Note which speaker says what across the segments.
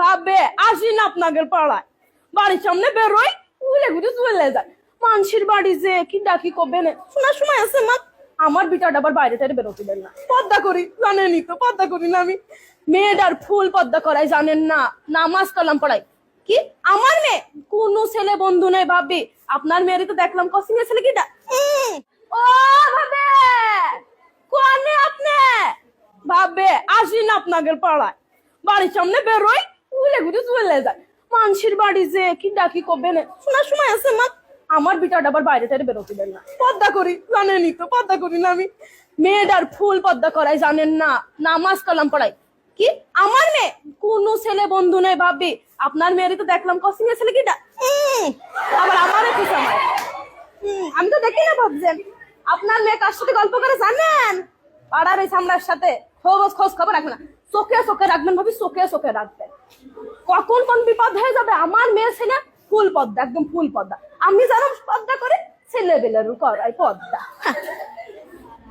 Speaker 1: ভাবে, আসি না আপনাদের পাড়ায়। বাড়ির সামনে বেরোই, উলে ঘুরে চলে যায়। মানুষের বাড়ি যে, কি ডাকি কবে না? শোনার সময় আছে মা। আমার বিটাটা আবার বাইরে টাইরে বেরোতে দেন না। পদ্মা করি জানেনই তো, পদ্মা করি না আমি। মেয়েটার ফুল পদ্মা করাই জানেন না। নামাজ কালাম পড়াই। কি? আমার মেয়ে? কোন ছেলে বন্ধু নেই ভাবি। আপনার মেয়েরই তো দেখলাম কসিং ছেলে কিটা। ও ভাবে, কোনে আপনি? ভাবে, আসি না আপনাদের পাড়ায়। বাড়ির সামনে ঘুরে যায় মানুষের বাড়ি যে, কি ডাকি কবে না? শোনার সময় আছে, মা। আমার বিটাটা আবার বাইরে টাইরে বেরোতে দেন না। পদ্মা করি জানেনই তো, পদ্মা করি না আমি। মেয়েটার ফুল পদ্মা করাই জানেন না। নামাজ কালাম পড়াই কি? আমার মেয়ে? কোন ছেলে বন্ধু নেই, ভাবি। আপনার মেয়েরই তো দেখলাম কসিং ছেলে কিটা? আবার আমারও কি সময়? আমি তো দেখি না ভাবছেন আপনার মেয়ে কার সাথে গল্প করে, জানেন? পাড়ার ওই সামলার সাথে। খোঁজ খোঁজ খবর রাখবেন না। চোখে চোখে রাখবেন, ভাবি, চোখে চোখে রাখবেন। কখন কোন বিপদ হয়ে যাবে আমার মেয়ে ছেলে ফুল পদ্মা, একদম ফুল পদ্মা। আমি যেন পদ্মা করে ছেলে বেলের করাই পদ্মা।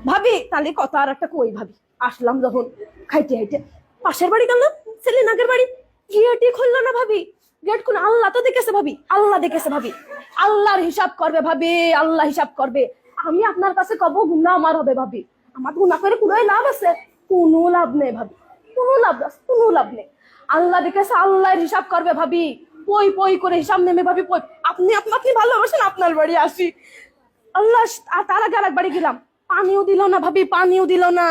Speaker 1: ভাবি, তাহলে কত আর একটা কই ভাবি? আসলাম যখন, খাইতে খাইতে। পাশের বাড়ি গেলাম, ছেলে নাগের বাড়ি। গিয়েটি খুললো না ভাবি। গেট খুলে আল্লাহ তো দেখেছে ভাবি, আল্লাহ দেখেছে ভাবি। আল্লাহর হিসাব করবে ভাবি, আল্লাহ হিসাব করবে। আমি আপনার কাছে কব গুণা আমার হবে ভাবি। আমার গুণা করে কোনো লাভ আছে, কোনো লাভ নেই ভাবি। কোনো লাভ কোনো লাভ নেই। আল্লাহ দেখেছে আল্লাহর হিসাব করবে ভাবি। পই পই করে হিসাব নেমে ভাবি, পই। আপনি আপনি ভালোবাসেন, আপনার বাড়ি আসি। আল্লাহ তার আগে আর বাড়ি গেলাম। পানিও দিল না ভাবি, পানিও দিল না।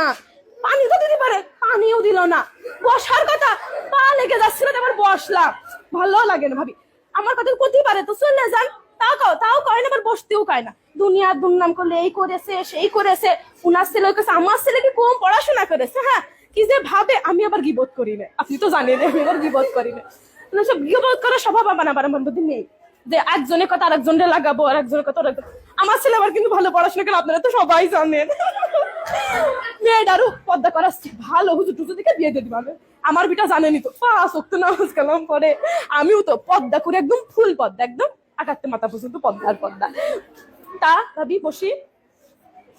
Speaker 1: পানি তো দিতে পারে, পানিও দিল না। বসার কথা, পা লেগে যাচ্ছিল তো এবার বসলাম। ভালো লাগে না ভাবি। আমার কথা করতেই পারে, তো চলে যান। তাও কও, তাও কয় না আবার বসতেও কয় না। দুনিয়ার দুর্নাম করলে এই করেছে, সেই করেছে। উনার ছেলে করেছে আমার ছেলে কি কম পড়াশোনা করেছে হ্যাঁ? কি যে ভাবে আমি আবার গিবোধ করি না? আপনি তো জানেন, আমি আবার গিবোধ করি না। মানে সব গিবোধ করার স্বভাব আমার আবার আমার মধ্যে নেই। যে একজনের কথা আরেকজনের লাগাবো আর একজনের কথা আমার ছেলে আবার কিন্তু ভালো পড়াশোনা করে, আপনারা তো সবাই জানেন। মেয়েটারও পদ্মা করাচ্ছি ভালো হুজুর টুজুর দিকে বিয়ে দিয়ে দিবে আমার বিটা জানেনি তো। পাঁচ নামাজ কালাম পরে আমিও তো পদ্মা করে একদম ফুল পদ্মা, একদম আকাত্তে মাথা পর্যন্ত পদ্মার পদ্মা। তা, ভাবি, বসি।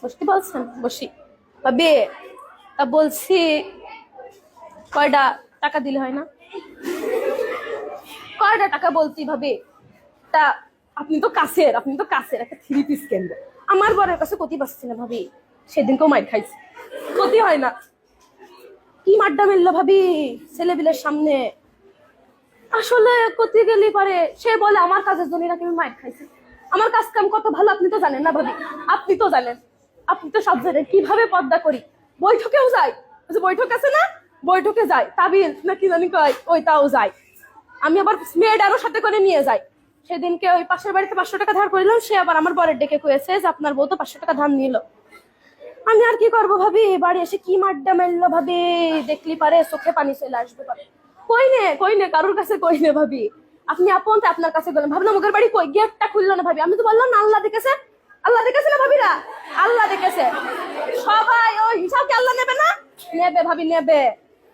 Speaker 1: বসতে বলছেন, বসি। ভাবি তা বলছি কয়টা টাকা দিলে হয় না? কয়টা টাকা বলছি ভাবি? তা আপনি তো কাছের, আপনি তো কাছের একটা থ্রি পিস কেন্দ্র আমার বরের কাছে ক্ষতি পাচ্ছি না ভাবি। সেদিনকেও মাইর খাইছি। ক্ষতি হয় না। কি মাড্ডা মেললো ভাবি ছেলেবিলের সামনে? আসলে ক্ষতি গেলে পারে। সে বলে, আমার কাজের জন্য নাকি আমি মাইর খাইছি। আমার কাজ কাম কত ভালো আপনি তো জানেন না ভাবি? আপনি তো জানেন। আপনি তো সব জানেন কীভাবে পর্দা করি? বৈঠকেও যাই ওই বৈঠক আছে না? বৈঠকে যাই তাবিল না কি জানি কয়? ওইটাও যাই আমি আবার মেয়েটারও সাথে করে নিয়ে যাই। সেদিনকে ওই পাশের বাড়িতে পাঁচশো টাকা ধার করিলাম, সে আবার আমার বরের ডেকে কয়েছে যে আপনার বউ তো পাঁচশো টাকা ধার নিল। আমি আর কি করব ভাবি? বাড়ি এসে কি মাড্ডা মেললো ভাবি? দেখলি পারে চোখে পানি চলে আসবে পারে। কই নে কই নে, কারোর কাছে কই নে ভাবি? আপনি আপন তো আপনার কাছে গেলেন ভাবলাম ওদের বাড়ি কই? গেটটা খুললো না ভাবি। আমি তো বললাম না, আল্লাহ দেখেছে। আল্লাহ দেখেছে না ভাবিরা? আল্লাহ দেখেছে। সবাই ওই হিসাব কি আল্লাহ নেবে না নেবে, ভাবি নেবে।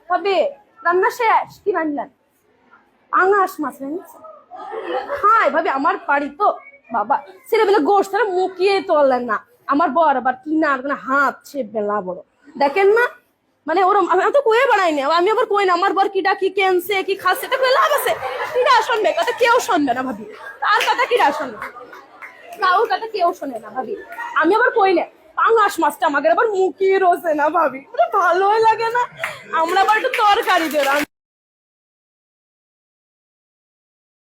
Speaker 1: ভাবি, রান্না শেষ? কি রান্নান আঙাস মাছ রান্না হ্যাঁ ভাবি, আমার বাড়ি তো, বাবা, ছেলেবেলে গোষ্ঠ তারা মুখিয়ে তোলেন না। আমার বর আবার কিনার মানে হাত সে বেলা বড় দেখেন না? মানে ওরম, আমি তো কয়ে বাড়াই না আমি আবার কই না, আমার বর কিটা কি কেনছে, কি খাচ্ছে এটা কয়ে লাভ আছে। কিটা শুনবে? কথা কেউ শুনবে না, ভাবি। তার কথা কিটা শুনবে? কাউর কথা কেউ শোনে না, ভাবি। আমি আবার কই না। পাঙাশ মাছটা আমাকে আবার মুখিয়ে রোজে না ভাবি। ওটা ভালোই লাগে না। আমরা আবার একটু তরকারি দিলাম